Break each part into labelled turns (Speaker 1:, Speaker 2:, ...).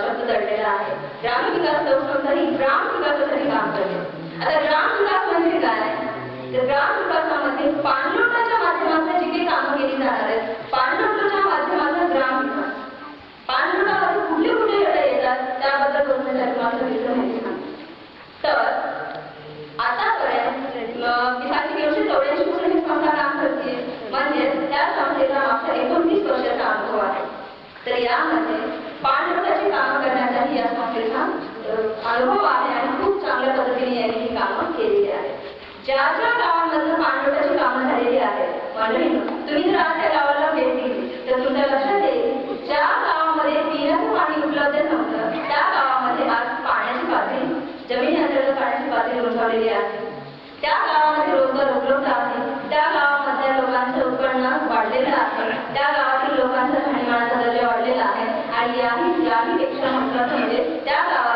Speaker 1: शब्द दडलेला आहे. ग्रामीण विकास लोक ही ग्राम विकासासाठी काम करते. आता ग्राम विकास म्हणजे काय तर ग्राम विकासामध्ये पाणलोटाच्या माध्यमातून जी काही कामं केली जाणार आहेत पाणलोटाच्या माध्यमातून ग्राम विकास पाणलोटामध्ये कुठले कुठले गट येतात त्याबद्दल बोलण्यासाठी मला सविस्तर माहिती सांगते तर आतापर्यंत अं, एकशे चौऱ्याऐंशी पासून ही संस्था काम करते म्हणजे त्या संस्थेचा मागचा एकोणतीस वर्षाचा अनुभव आहे. तर या पाणलोटाची कामं करण्याचाही या संस्थेचा अं, अनुभव आहे आणि खूप चांगल्या पद्धतीने यांनी ही कामं केलेली आहेत. ज्या ज्या गावांमधून पाणलोटाची कामं झालेली आहेत मंडळी तुम्ही जर आज त्या गावाला भेट दिली तर तुमच्या लक्षात येईल ज्या गावामध्ये पिण्याचं पाणी उपलब्ध नव्हतं त्या गावामध्ये आज पाण्याची पातळी जमिनी अंतर्गत पाण्याची पातळी उंचावलेली आहे. त्या गावामध्ये रोजगार उपलब्ध आहे त्या गावामधल्या लोकांचं उत्पन्न वाढलेलं आहे त्या गावातील लोकांचा राहणीमानाचा दर्जा वाढलेला आहे आणि याही याही पेक्षा महत्वाचं म्हणजे त्या
Speaker 2: गावात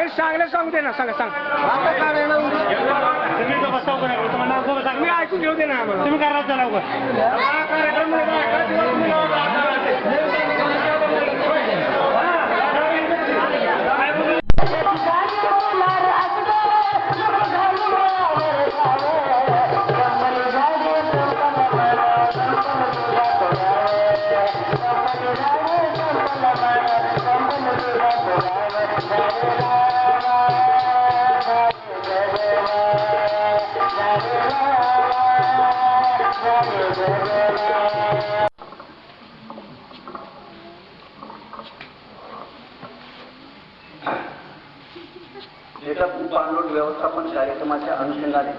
Speaker 3: हे सांगलं सांगू दे ना सांगा. सांग. मी ऐकून घेऊ दे ना तुम्ही करा चला हा
Speaker 4: पाणलोट व्यवस्थापन कार्यक्रमाच्या अनुषंगाने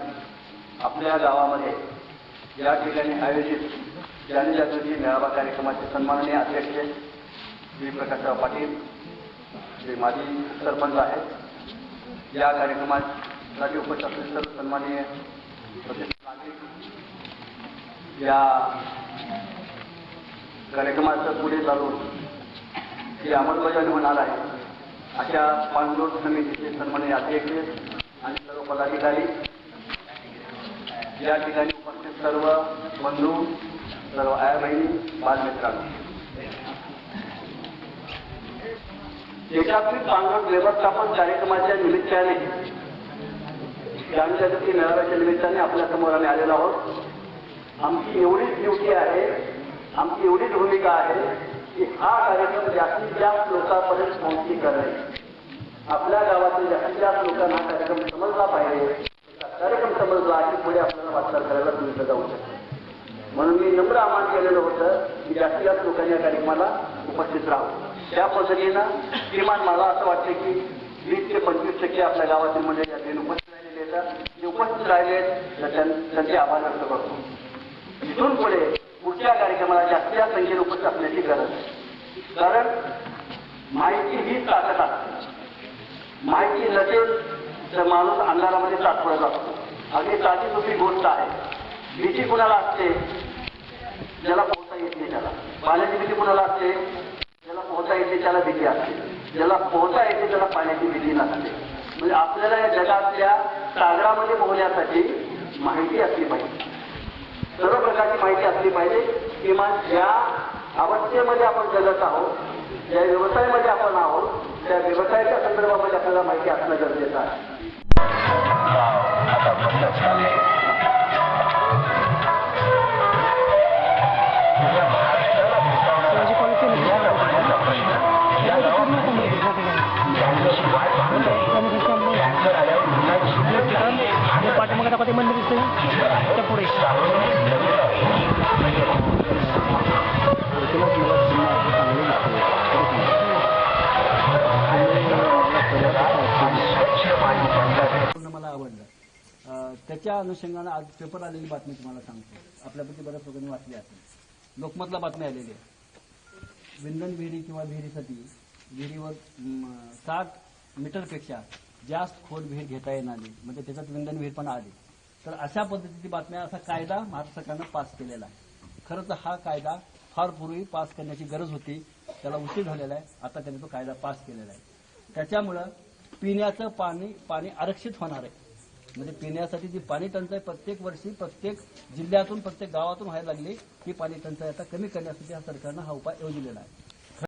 Speaker 4: आपल्या गावामध्ये या ठिकाणी आयोजित जनजागृती मेळावा कार्यक्रमाचे सन्माननीय अध्यक्ष श्री प्रकाशराव पाटील जे माजी सरपंच आहेत या कार्यक्रमासाठी उपस्थित असलेले सन्माननीय या कार्यक्रमाचं पुढे चालून ही अंमलबजावणी होणार आहे. अशा पाणलोट समितीचे सन्माननीय अध्यक्ष आणि सर्व पदाधिकारी. या ठिकाणी उपस्थित सर्व बंधू सर्व आया बहिणी बालमित्रांनो. देशातील पाणलोट व्यवस्थापन कार्यक्रमाच्या निमित्ताने जनजागृती मेळाव्याच्या निमित्ताने आपल्यासमोर आम्ही आलेलो आहोत. आमची एवढीच ड्युटी आहे आमची एवढीच भूमिका आहे हा कार्यक्रम जास्तीत जास्त लोकांपर्यंत पोहोचली करणे आपल्या गावातील जास्तीत जास्त लोकांना हा कार्यक्रम समजला पाहिजे. कार्यक्रम समजला की पुढे आपल्याला वाटचाल करायला तुम्ही जाऊ शकतो. म्हणून मी नम्र आवाहन केलेलं होतं की जास्तीत जास्त लोकांनी या कार्यक्रमाला उपस्थित राहावं. त्या पद्धतीनं किमान मला असं वाटतं की वीस ते पंचवीस टक्के आपल्या गावातील मंडळी या उपस्थित राहिलेले आहेत. जे उपस्थित राहिले त्यांचे आभार व्यक्त करतो. इथून पुढे पुढच्या कार्यक्रमाला जास्तीत जास्त संख्येने उपस्थित असण्याची गरज आहे कारण माहिती ही ताकद असते माहिती नसेल तर माणूस अंधारामध्ये सापडत असतो. अगदी साधी सोपी गोष्ट आहे. भीती कुणाला असते? ज्याला पोहता येत नाही त्याला. पाण्याची भीती कुणाला असते? ज्याला पोहता येते त्याला भीती असते. ज्याला पोहता येते त्याला पाण्याची भीती नसते. म्हणजे आपल्याला या जगातल्या सागरामध्ये पोहण्यासाठी माहिती असली पाहिजे. सर्व प्रकारची माहिती असली पाहिजे. किंवा ज्या अवस्थेमध्ये आपण जगत आहोत ज्या व्यवसायामध्ये आपण आहोत त्या व्यवसायाच्या संदर्भामध्ये आपल्याला माहिती असणं गरजेचं आहे.
Speaker 3: पाठीमागे आता ते मंदिर दिसतंय त्या पुढे.
Speaker 5: त्याच्या अनुषंगानं आज पेपर आलेली बातमी तुम्हाला सांगतो. आपल्यापैकी बऱ्याच लोकांनी वाचली असेल.
Speaker 4: लोकमतला बातमी आलेली आहे. विंधन विहिरी किंवा विहिरीसाठी विहिरीवर साठ मीटरपेक्षा जास्त खोल विहीर घेता येणार नाही. म्हणजे त्याच्यात विंधन विहीर पण आली. तर अशा पद्धतीची बातम्या असा कायदा महाराष्ट्र सरकारनं पास केलेला आहे. खरं तर हा कायदा फार पूर्वी पास करण्याची गरज होती. त्याला उशीर झालेला आहे. आता त्यांनी तो कायदा पास केलेला आहे. त्याच्यामुळं पिण्याचं पाणी पाणी आरक्षित होणार आहे. म्हणजे पिण्यासाठी जी पाणी टंचाई प्रत्येक वर्षी प्रत्येक जिल्ह्यातून प्रत्येक गावातून व्हायला लागली ही पाणी टंचाई आता कमी करण्यासाठी हा सरकारनं हा उपाय योजलेला आहे.